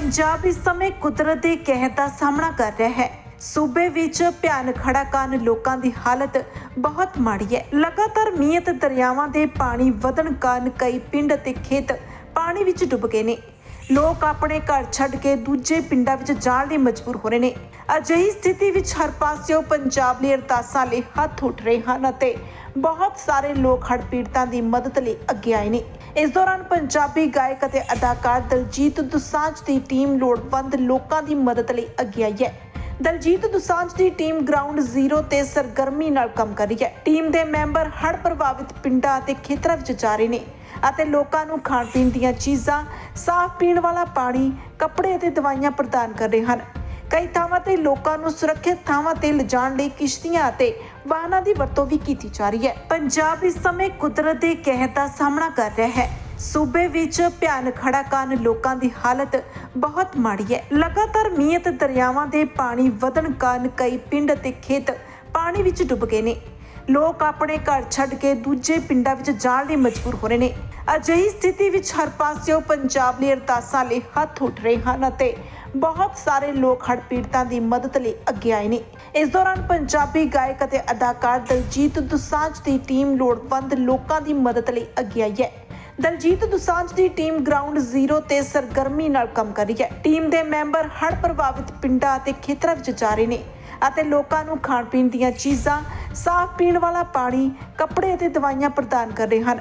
ਪੰਜਾਬ ਇਸ ਸਮੇਂ ਕੁਦਰਤ ਦੇ ਕਹਿਰ ਦਾ ਸਾਹਮਣਾ ਕਰ ਰਿਹਾ ਹੈ। ਸੂਬੇ ਵਿੱਚ ਭਿਆਨਕ ਖੜਾ ਕਾਰਨ ਲੋਕਾਂ ਦੀ ਹਾਲਤ ਬਹੁਤ ਮਾੜੀ ਹੈ। ਲਗਾਤਾਰ ਮੀਂਹ ਅਤੇ ਦਰਿਆਵਾਂ ਦੇ ਪਾਣੀ ਵਧਣ ਕਾਰਨ ਕਈ ਪਿੰਡ ਅਤੇ ਖੇਤ ਪਾਣੀ ਵਿੱਚ ਡੁੱਬ ਗਏ ਨੇ। ਲੋਕ ਆਪਣੇ ਘਰ ਛੱਡ ਕੇ ਦੂਜੇ ਪਿੰਡਾਂ ਵਿੱਚ ਜਾਣ ਲਈ ਮਜਬੂਰ ਹੋ ਰਹੇ ਨੇ। ਅਜਿਹੀ ਸਥਿਤੀ ਵਿੱਚ ਹਰ ਪਾਸਿਓਂ ਪੰਜਾਬ ਲਈ ਅਰਦਾਸਾਂ ਲਈ ਹੱਥ ਉੱਠ ਰਹੇ ਹਨ ਅਤੇ ਬਹੁਤ ਸਾਰੇ ਲੋਕ ਹੜ੍ਹ ਪੀੜਤਾਂ ਦੀ ਮਦਦ ਲਈ ਅੱਗੇ ਆਏ ਨੇ। ਇਸ ਦੌਰਾਨ ਪੰਜਾਬੀ ਗਾਇਕ ਅਤੇ ਅਦਾਕਾਰ ਦਲਜੀਤ ਦੁਸਾਂਝ ਦੀ ਟੀਮ ਲੋੜਵੰਦ ਲੋਕਾਂ ਦੀ ਮਦਦ ਲਈ ਅੱਗੇ ਆਈ ਹੈ। ਦਲਜੀਤ ਦੁਸਾਂਝ ਦੀ ਟੀਮ ਗਰਾਊਂਡ ਜ਼ੀਰੋ ਤੇ ਸਰਗਰਮੀ ਨਾਲ ਕੰਮ ਕਰ ਰਹੀ ਹੈ। ਟੀਮ ਦੇ ਮੈਂਬਰ ਹੜ੍ਹ ਪ੍ਰਭਾਵਿਤ ਪਿੰਡਾਂ ਅਤੇ ਖੇਤਰਾਂ ਵਿੱਚ ਜਾ ਰਹੇ ਨੇ ਅਤੇ ਲੋਕਾਂ ਨੂੰ ਖਾਣ ਪੀਣ ਦੀਆਂ ਚੀਜ਼ਾਂ, ਸਾਫ਼ ਪੀਣ ਵਾਲਾ ਪਾਣੀ, ਕੱਪੜੇ ਅਤੇ ਦਵਾਈਆਂ ਪ੍ਰਦਾਨ ਕਰ ਰਹੇ ਹਨ। ਕਈ ਥਾਵਾਂ ਤੇ ਲੋਕਾਂ ਨੂੰ ਸੁਰੱਖਿਅਤ ਥਾਵਾਂ ਤੇ ਲਿਜਾਣ ਲਈ ਕਿਸ਼ਤੀਆਂ ਅਤੇ ਵਾਹਨਾਂ ਦੀ ਵਰਤੋਂ ਵੀ ਕੀਤੀ ਜਾ ਰਹੀ ਹੈ। ਪੰਜਾਬ ਇਸ ਸਮੇਂ ਕੁਦਰਤ ਦੇ ਕਹਿਰ ਦਾ ਸਾਹਮਣਾ ਕਰ ਰਿਹਾ ਹੈ। ਸੂਬੇ ਵਿੱਚ ਭਿਆਨਕ ਖੜਾ ਕਾਰਨ ਲੋਕਾਂ ਦੀ ਹਾਲਤ ਬਹੁਤ ਮਾੜੀ ਹੈ। ਲਗਾਤਾਰ ਮੀਂਹ ਅਤੇ ਦਰਿਆਵਾਂ ਦੇ ਪਾਣੀ ਵਧਣ ਕਾਰਨ ਕਈ ਪਿੰਡ ਅਤੇ ਖੇਤ ਪਾਣੀ ਵਿੱਚ ਡੁੱਬ ਗਏ ਨੇ। ਲੋਕ ਆਪਣੇ ਘਰ ਛੱਡ ਕੇ ਦੂਜੇ ਪਿੰਡਾਂ ਵਿੱਚ ਜਾਣ ਲਈ ਮਜਬੂਰ ਹੋ ਰਹੇ ਨੇ। ਅਜਿਹੀ ਸਥਿਤੀ ਵਿੱਚ ਹਰ ਪਾਸਿਓਂ ਪੰਜਾਬ ਲਈ ਅਰਦਾਸਾਂ ਲਈ ਹੱਥ ਉੱਠ ਰਹੇ ਹਨ ਅਤੇ ਬਹੁਤ ਸਾਰੇ ਲੋਕ ਹੜ ਪੀੜਤਾਂ ਦੀ ਮਦਦ ਲਈ ਅੱਗੇ ਆਏ ਨੇ। ਇਸ ਦੌਰਾਨ ਪੰਜਾਬੀ ਗਾਇਕ ਅਤੇ ਅਦਾਕਾਰ ਦਲਜੀਤ ਦੁਸਾਂਝ ਦੀ ਟੀਮ ਲੋੜਵੰਦ ਲੋਕਾਂ ਦੀ ਮਦਦ ਲਈ ਅੱਗੇ ਆਈ ਹੈ। ਦਲਜੀਤ ਦੁਸਾਂਝ ਦੀ ਟੀਮ ਗਰਾਊਂਡ ਜ਼ੀਰੋ ਤੇ ਸਰਗਰਮੀ ਨਾਲ ਕੰਮ ਕਰ ਰਹੀ ਹੈ। ਟੀਮ ਦੇ ਮੈਂਬਰ ਹੜ੍ਹ ਪ੍ਰਭਾਵਿਤ ਪਿੰਡਾਂ ਅਤੇ ਖੇਤਰਾਂ ਵਿੱਚ ਜਾ ਰਹੇ ਨੇ ਅਤੇ ਲੋਕਾਂ ਨੂੰ ਖਾਣ ਪੀਣ ਦੀਆਂ ਚੀਜ਼ਾਂ ਸਾਫ਼ ਪੀਣ ਵਾਲਾ ਪਾਣੀ, ਕੱਪੜੇ ਅਤੇ ਦਵਾਈਆਂ ਪ੍ਰਦਾਨ ਕਰ ਰਹੇ ਹਨ।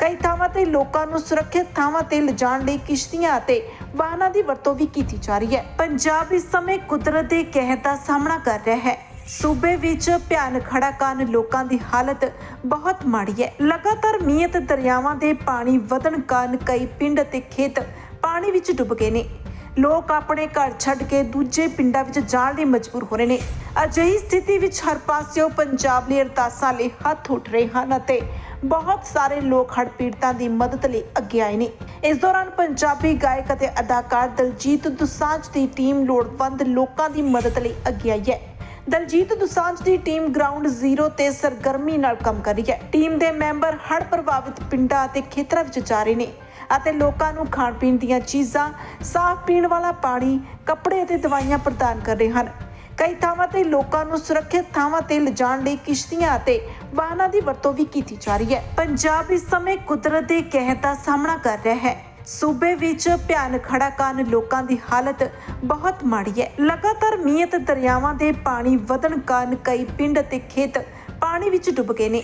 ਕਈ ਥਾਵਾਂ ਤੇ ਲੋਕਾਂ ਨੂੰ ਸੁਰੱਖਿਅਤ ਥਾਵਾਂ ਤੇ ਲਿਜਾਣ ਲਈ ਕਿਸ਼ਤੀਆਂ ਅਤੇ ਵਾਹਨਾਂ ਦੀ ਵਰਤੋਂ ਵੀ ਕੀਤੀ ਜਾ ਰਹੀ ਹੈ। ਪੰਜਾਬ ਇਸ ਸਮੇਂ ਕੁਦਰਤ ਦੇ ਕਹਿਰ ਦਾ ਸਾਹਮਣਾ ਕਰ ਰਿਹਾ ਹੈ। ਸੂਬੇ ਵਿੱਚ ਭਿਆਨਕ ਖੜਾ ਕਾਰਨ ਲੋਕਾਂ ਦੀ ਹਾਲਤ ਬਹੁਤ ਮਾੜੀ ਹੈ। ਲਗਾਤਾਰ ਮੀਂਹ ਅਤੇ ਦਰਿਆਵਾਂ ਦੇ ਪਾਣੀ ਵਧਣ ਕਾਰਨ ਕਈ ਪਿੰਡ ਅਤੇ ਖੇਤ ਪਾਣੀ ਵਿੱਚ ਡੁੱਬ ਗਏ ਨੇ। ਲੋਕ ਆਪਣੇ ਘਰ ਛੱਡ ਕੇ ਦੂਜੇ ਪਿੰਡਾਂ ਵਿੱਚ ਜਾਣ ਲਈ ਮਜਬੂਰ ਹੋ ਰਹੇ ਨੇ। ਅਜਿਹੀ ਸਥਿਤੀ ਵਿੱਚ ਹਰ ਪਾਸਿਓਂ ਪੰਜਾਬ ਲਈ ਅਰਦਾਸਾਂ ਲਈ ਹੱਥ ਉੱਠ ਰਹੇ ਹਨ ਅਤੇ ਬਹੁਤ ਸਾਰੇ ਲੋਕ ਹੜ ਪੀੜਤਾਂ ਦੀ ਮਦਦ ਲਈ ਅੱਗੇ ਆਏ ਨੇ। ਇਸ ਦੌਰਾਨ ਪੰਜਾਬੀ ਗਾਇਕ ਅਤੇ ਅਦਾਕਾਰ ਦਲਜੀਤ ਦੁਸਾਂਝ ਦੀ ਟੀਮ ਲੋੜਵੰਦ ਲੋਕਾਂ ਦੀ ਮਦਦ ਲਈ ਅੱਗੇ ਆਈ ਹੈ। ਦਲਜੀਤ ਦੁਸਾਂਝ ਦੀ ਟੀਮ ਗਰਾਊਂਡ ਜ਼ੀਰੋ ਤੇ ਸਰਗਰਮੀ ਨਾਲ ਕੰਮ ਕਰ ਰਹੀ ਹੈ। ਟੀਮ ਦੇ ਮੈਂਬਰ ਹੜ੍ਹ ਪ੍ਰਭਾਵਿਤ ਪਿੰਡਾਂ ਅਤੇ ਖੇਤਰਾਂ ਵਿੱਚ ਜਾ ਰਹੇ ਨੇ ਅਤੇ ਲੋਕਾਂ ਨੂੰ ਖਾਣ ਪੀਣ ਦੀਆਂ ਚੀਜ਼ਾਂ ਸਾਫ਼ ਪੀਣ ਵਾਲਾ ਪਾਣੀ, ਕੱਪੜੇ ਅਤੇ ਦਵਾਈਆਂ ਪ੍ਰਦਾਨ ਕਰ ਰਹੇ ਹਨ। ਕਈ ਥਾਵਾਂ ਤੇ ਲੋਕਾਂ ਨੂੰ ਸੁਰੱਖਿਅਤ ਥਾਵਾਂ ਤੇ ਲਿਜਾਣ ਲਈ ਕਿਸ਼ਤੀਆਂ ਅਤੇ ਵਾਹਨਾਂ ਦੀ ਵਰਤੋਂ ਵੀ ਕੀਤੀ ਜਾ ਰਹੀ ਹੈ। ਪੰਜਾਬ ਇਸ ਸਮੇਂ ਕੁਦਰਤ ਦੇ ਕਹਿਰ ਦਾ ਸਾਹਮਣਾ ਕਰ ਰਿਹਾ ਹੈ। ਸੂਬੇ ਵਿੱਚ ਭਿਆਨਕ ਖੜਾ ਕਾਰਨ ਲੋਕਾਂ ਦੀ ਹਾਲਤ ਬਹੁਤ ਮਾੜੀ ਹੈ। ਲਗਾਤਾਰ ਮੀਂਹ ਅਤੇ ਦਰਿਆਵਾਂ ਦੇ ਪਾਣੀ ਵਧਣ ਕਾਰਨ ਕਈ ਪਿੰਡ ਅਤੇ ਖੇਤ ਪਾਣੀ ਵਿੱਚ ਡੁੱਬ ਗਏ ਨੇ।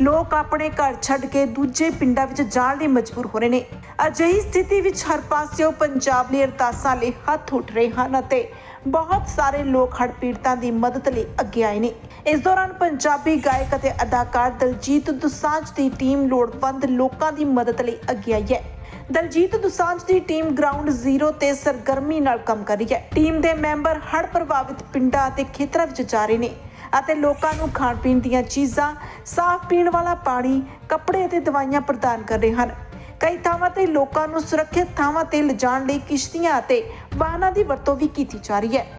ਲੋਕ ਆਪਣੇ ਘਰ ਛੱਡ ਕੇ ਦੂਜੇ ਪਿੰਡਾਂ ਵਿੱਚ ਜਾਣ ਲਈ ਮਜਬੂਰ ਹੋ ਰਹੇ ਨੇ। ਅਜਿਹੀ ਸਥਿਤੀ ਵਿੱਚ ਹਰ ਪਾਸਿਓਂ ਪੰਜਾਬ ਲਈ ਅਰਦਾਸਾਂ ਲਈ ਹੱਥ ਉੱਠ ਰਹੇ ਹਨ ਅਤੇ ਬਹੁਤ ਸਾਰੇ ਲੋਕ ਹੜ ਪੀੜਤਾਂ ਦੀ ਮਦਦ ਲਈ ਅੱਗੇ ਆਏ ਨੇ। ਇਸ ਦੌਰਾਨ ਪੰਜਾਬੀ ਗਾਇਕ ਅਤੇ ਅਦਾਕਾਰ ਦਲਜੀਤ ਦੁਸਾਂਝ ਦੀ ਟੀਮ ਲੋੜਵੰਦ ਲੋਕਾਂ ਦੀ ਮਦਦ ਲਈ ਅੱਗੇ ਆਈ ਹੈ। ਦਲਜੀਤ ਦੁਸਾਂਝ ਦੀ ਟੀਮ ਗਰਾਊਂਡ ਜ਼ੀਰੋ ਤੇ ਸਰਗਰਮੀ ਨਾਲ ਕੰਮ ਕਰ ਰਹੀ ਹੈ। ਟੀਮ ਦੇ ਮੈਂਬਰ ਹੜ੍ਹ ਪ੍ਰਭਾਵਿਤ ਪਿੰਡਾਂ ਅਤੇ ਖੇਤਰਾਂ ਵਿੱਚ ਜਾ ਰਹੇ ਨੇ ਅਤੇ ਲੋਕਾਂ ਨੂੰ ਖਾਣ ਪੀਣ ਦੀਆਂ ਚੀਜ਼ਾਂ, ਸਾਫ਼ ਪੀਣ ਵਾਲਾ ਪਾਣੀ, ਕੱਪੜੇ ਅਤੇ ਦਵਾਈਆਂ ਪ੍ਰਦਾਨ ਕਰ ਰਹੇ ਹਨ। ਕਈ ਥਾਵਾਂ ਤੇ ਲੋਕਾਂ ਨੂੰ ਸੁਰੱਖਿਅਤ ਥਾਵਾਂ ਤੇ ਲਿਜਾਣ ਲਈ ਕਿਸ਼ਤੀਆਂ ਅਤੇ ਵਾਹਨਾਂ ਦੀ ਵਰਤੋਂ ਵੀ ਕੀਤੀ ਜਾ ਰਹੀ ਹੈ।